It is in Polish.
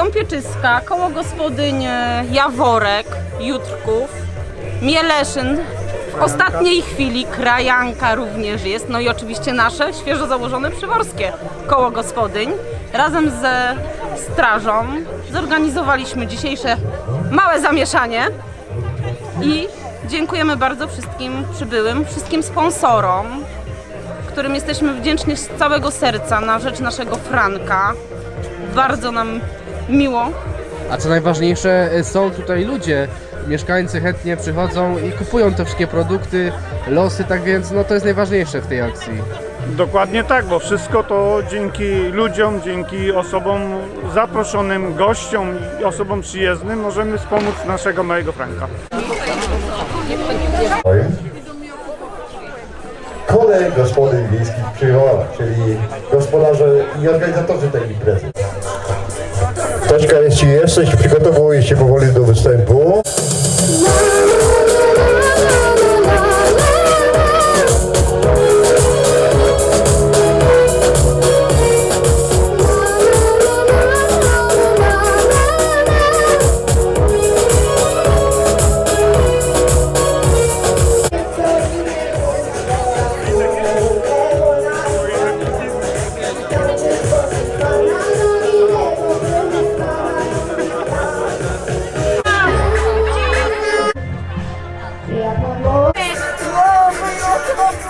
Stąpieczyska, koło gospodyń e, Jaworek, Jutrków, Mieleszyn, w ostatniej chwili Krajanka również jest, no i oczywiście nasze świeżo założone Przyworskie koło gospodyń. Razem ze strażą zorganizowaliśmy dzisiejsze małe zamieszanie i dziękujemy bardzo wszystkim przybyłym, wszystkim sponsorom, którym jesteśmy wdzięczni z całego serca na rzecz naszego Franka. Bardzo nam miło. A co najważniejsze, y, są tutaj ludzie, mieszkańcy chętnie przychodzą i kupują te wszystkie produkty, losy, tak więc no to jest najważniejsze w tej akcji. Dokładnie tak, bo wszystko to dzięki ludziom, dzięki osobom zaproszonym, gościom i osobom przyjezdnym możemy wspomóc naszego małego Franka. Kolej gospodyń wiejskich przyjechała, czyli gospodarze i organizatorzy tej imprezy. Tośka, jeśli jesteś, przygotowuję się powoli do występu.